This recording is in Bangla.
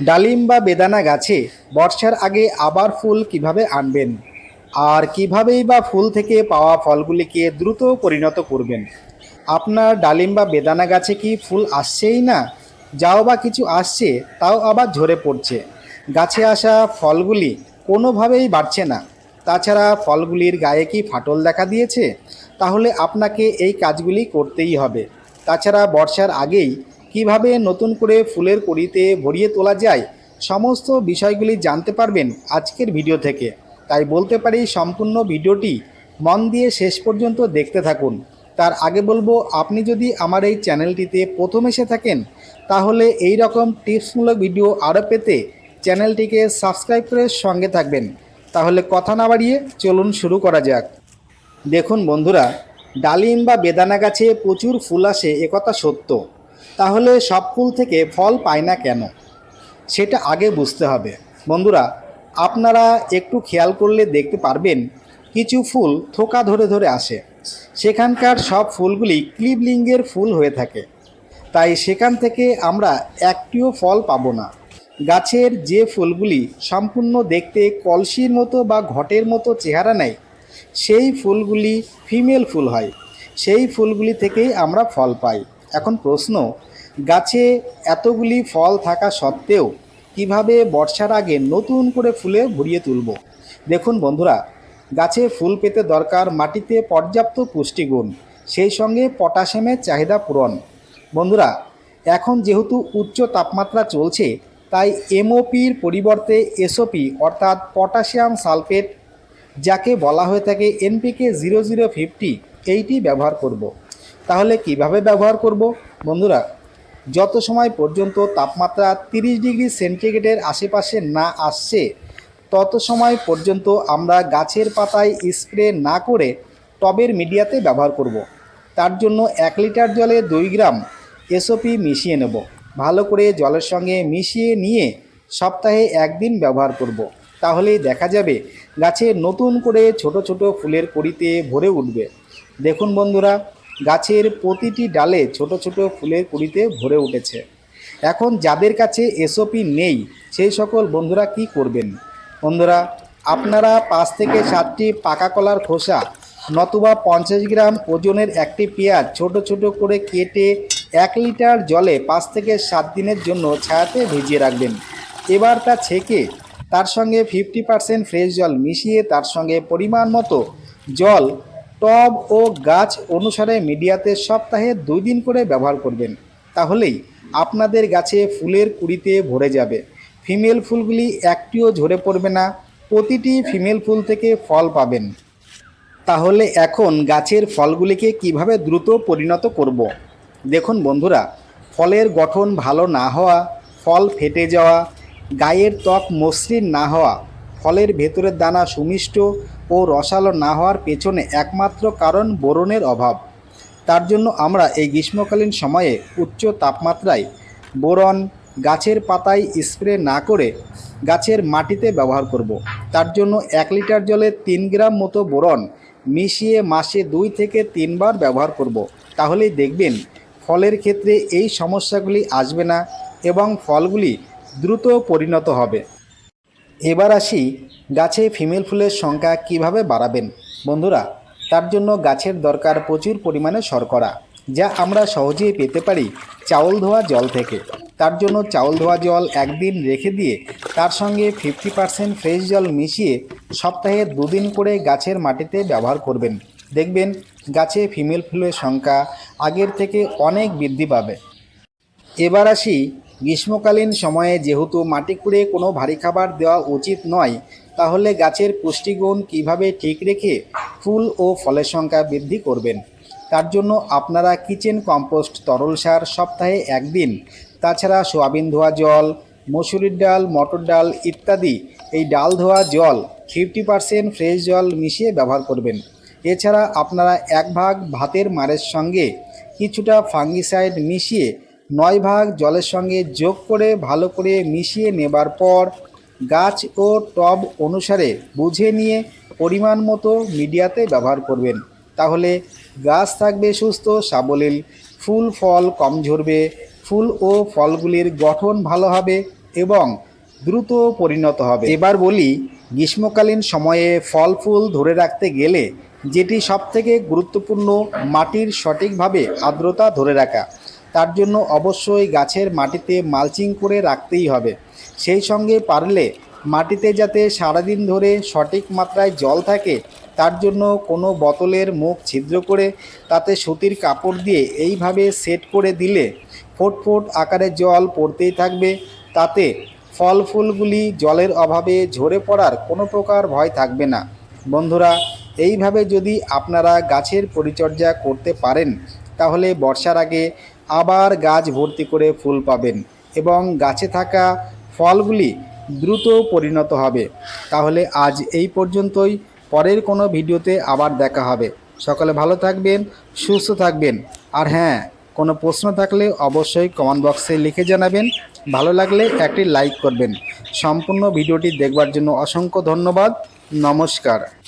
ডালিম বা বেদানা গাছে বর্ষার আগে আবার ফুল কীভাবে আনবেন? আর কিভাবেই বা ফুল থেকে পাওয়া ফলগুলিকে দ্রুত পরিণত করবেন? আপনার ডালিম বা বেদানা গাছে কি ফুল আসছেই না? যাও বা কিছু আসছে, তাও আবার ঝরে পড়ছে। গাছে আসা ফলগুলি কোনোভাবেই বাড়ছে না। তাছাড়া ফলগুলির গায়ে কি ফাটল দেখা দিয়েছে? তাহলে আপনাকে এই কাজগুলি করতেই হবে। তাছাড়া বর্ষার আগেই কীভাবে নতুন করে ফুলের কড়িতে ভরিয়ে তোলা যায়, সমস্ত বিষয়গুলি জানতে পারবেন আজকের ভিডিও থেকে। তাই বলতে পারি সম্পূর্ণ ভিডিওটি মন দিয়ে শেষ পর্যন্ত দেখতে থাকুন। তার আগে বলব, আপনি যদি আমার এই চ্যানেলটিতে প্রথম এসে থাকেন, তাহলে এই রকম টিপসমূলক ভিডিও আরও পেতে চ্যানেলটিকে সাবস্ক্রাইব করে সঙ্গে থাকবেন। তাহলে কথা না বাড়িয়ে চলুন শুরু করা যাক। দেখুন বন্ধুরা, ডালিম বা বেদানা গাছে প্রচুর ফুল আসে একথা সত্য। তাহলে সব ফুল থেকে ফল পায় না কেন? সেটা আগে বুঝতে হবে। বন্ধুরা, আপনারা একটু খেয়াল করলে দেখতে পারবেন, কিছু ফুল থোকা ধরে ধরে আসে। সেখানকার সব ফুলগুলি ক্লিবলিঙ্গের ফুল হয়ে থাকে। তাই সেখান থেকে আমরা একটিও ফল পাবো না। গাছের যে ফুলগুলি সম্পূর্ণ দেখতে কলসির মতো বা ঘটের মতো চেহারা নেয় সেই ফুলগুলি ফিমেল ফুল হয়। সেই ফুলগুলি থেকেই আমরা ফল পাই। এখন প্রশ্ন গাছে এতগুলি ফল থাকা সত্ত্বেও কীভাবে বর্ষার আগে নতুন করে ফুলে ভরিয়ে তুলব? দেখুন বন্ধুরা, গাছে ফুল পেতে দরকার মাটিতে পর্যাপ্ত পুষ্টিগুণ, সেই সঙ্গে পটাশিয়ামের চাহিদা পূরণ। বন্ধুরা, এখন যেহেতু উচ্চ তাপমাত্রা চলছে, তাই এমওপির পরিবর্তে এসওপি অর্থাৎ পটাশিয়াম সালফেট, যাকে বলা হয়ে থাকে NPK zero zero fifty, eighty ব্যবহার করব। তাহলে কীভাবে ব্যবহার করব? বন্ধুরা যত সময় পর্যন্ত তাপমাত্রা তিরিশ ডিগ্রি সেন্টিগ্রেডের আশেপাশে না আসছে, তত সময় পর্যন্ত আমরা গাছের পাতায় স্প্রে না করে টবের মিডিয়াতে ব্যবহার করব। তার জন্য এক লিটার জলে দুই গ্রাম এসওপি মিশিয়ে নেব ভালো করে জলের সঙ্গে মিশিয়ে নিয়ে সপ্তাহে একদিন ব্যবহার করব। তাহলেই দেখা যাবে গাছে নতুন করে ছোট ছোট ফুলের কড়িতে ভরে উঠবে দেখুন বন্ধুরা গাছের প্রতিটি ডালে ছোট ছোট ফুলের কুড়িতে ভরে উঠেছে। এখন যাদের কাছে এসওপি নেই, সেই সকল বন্ধুরা কি করবেন? বন্ধুরা, আপনারা পাঁচ থেকে সাতটি পাকা কলার খোসা, নতুবা পঞ্চাশ গ্রাম ওজনের একটি পেঁয়াজ ছোট ছোট করে কেটে এক লিটার জলে পাঁচ থেকে সাত দিনের জন্য ছায়াতে ভিজিয়ে রাখবেন। এবার তা ছেঁকে তার সঙ্গে ফিফটি পার্সেন্ট ফ্রেশ জল মিশিয়ে তার সঙ্গে পরিমাণ মতো জল টব ও গাছ অনুসারে মিডিয়াতে সপ্তাহে দুই দিন করে ব্যবহার করবেন। তাহলেই আপনাদের গাছে ফুলের কুড়িতে ভরে যাবে। ফিমেল ফুলগুলি একটিও ঝরে পড়বে না, প্রতিটি ফিমেল ফুল থেকে ফল পাবেন। তাহলে এখন গাছের ফলগুলিকে কীভাবে দ্রুত পরিণত করব। দেখুন বন্ধুরা, ফলের গঠন ভালো না হওয়া, ফল ফেটে যাওয়া, গায়ের ত্বক মসৃণ না হওয়া, ফলের ভেতরের দানা সুমিষ্ট ও রসালো না হওয়ার পেছনে একমাত্র কারণ বোরনের অভাব তার জন্য আমরা এই গ্রীষ্মকালীন সময়ে উচ্চ তাপমাত্রায় বোরন গাছের পাতায় স্প্রে না করে গাছের মাটিতে ব্যবহার করব। তার জন্য এক লিটার জলে তিন গ্রাম মতো বোরন মিশিয়ে মাসে দুই থেকে তিনবার ব্যবহার করব। তাহলেই দেখবেন ফলের ক্ষেত্রে এই সমস্যাগুলি আসবে না এবং ফলগুলি দ্রুত পরিণত হবে এবার আসি গাছে ফিমেল ফুলের সংখ্যা কীভাবে বাড়াবেন। বন্ধুরা, তার জন্য গাছের দরকার প্রচুর পরিমাণে শর্করা, যা আমরা সহজেই পেতে পারি চাউল ধোয়া জল থেকে। তার জন্য চাউল ধোয়া জল একদিন রেখে দিয়ে তার সঙ্গে ফিফটি পার্সেন্ট ফ্রেশ জল মিশিয়ে সপ্তাহে দুদিন করে গাছের মাটিতে ব্যবহার করবেন। দেখবেন গাছে ফিমেল ফুলের সংখ্যা আগের থেকে অনেক বৃদ্ধি পাবে। এবার আসি গ্রীষ্মকালীন সময়ে যেহেতু মাটি খুঁড়ে কোনো ভারী খাবার দেওয়া উচিত নয়, তাহলে গাছের পুষ্টিগুণ কীভাবে ঠিক রেখে ফুল ও ফলের সংখ্যা বৃদ্ধি করবেন? তার জন্য আপনারা কিচেন কম্পোস্ট, তরল সার সপ্তাহে একদিন, তাছাড়া সোয়াবিন ধোয়া জল, মসুরির ডাল, মটর ডাল ইত্যাদি। এই ডাল ধোয়া জল ফিফটি পারসেন্ট ফ্রেশ জল মিশিয়ে ব্যবহার করবেন। এছাড়া আপনারা এক ভাগ ভাতের মারের সঙ্গে কিছুটা ফাঙ্গিসাইড মিশিয়ে নয় ভাগ জলের সঙ্গে যোগ করে ভালো করে মিশিয়ে নেবার পর গাছ ও টব অনুসারে বুঝে নিয়ে পরিমাণ মতো মিডিয়াতে ব্যবহার করবেন। তাহলে গাছ থাকবে সুস্থ, সাবলীল, ফুল, ফল কম ঝরবে, ফুল ও ফলগুলির গঠন ভালো হবে এবং দ্রুত পরিণত হবে। এবার বলি, গ্রীষ্মকালীন সময়ে ফল ফুল ধরে রাখতে গেলে যেটি সবথেকে গুরুত্বপূর্ণ, মাটির সঠিকভাবে আর্দ্রতা ধরে রাখা। তার জন্য অবশ্যই গাছের মাটিতে মালচিং করে রাখতেই হবে। সেই সঙ্গে পারলে মাটিতে যাতে সারাদিন ধরে সঠিক মাত্রায় জল থাকে, তার জন্য কোনো বোতলের মুখ ছিদ্র করে তাতে সুতির কাপড় দিয়ে এইভাবে সেট করে দিলে ফোট ফোট আকারে জল পড়তেই থাকবে। তাতে ফল ফুলগুলি জলের অভাবে ঝরে পড়ার কোনো প্রকার ভয় থাকবে না। বন্ধুরা, এইভাবে যদি আপনারা গাছের পরিচর্যা করতে পারেন, তাহলে বর্ষার আগে আবার গাছ ভর্তি করে ফুল পাবেন এবং গাছে থাকা ফলগুলি দ্রুত পরিণত হবে। তাহলে আজ এই পর্যন্তই। পরের কোনো ভিডিওতে আবার দেখা হবে। সকালে ভালো থাকবেন, সুস্থ থাকবেন। আর হ্যাঁ কোনো প্রশ্ন থাকলে অবশ্যই কমেন্ট বক্সে লিখে জানাবেন। ভালো লাগলে একটি লাইক করবেন। সম্পূর্ণ ভিডিওটি দেখবার জন্য অসংখ্য ধন্যবাদ। নমস্কার।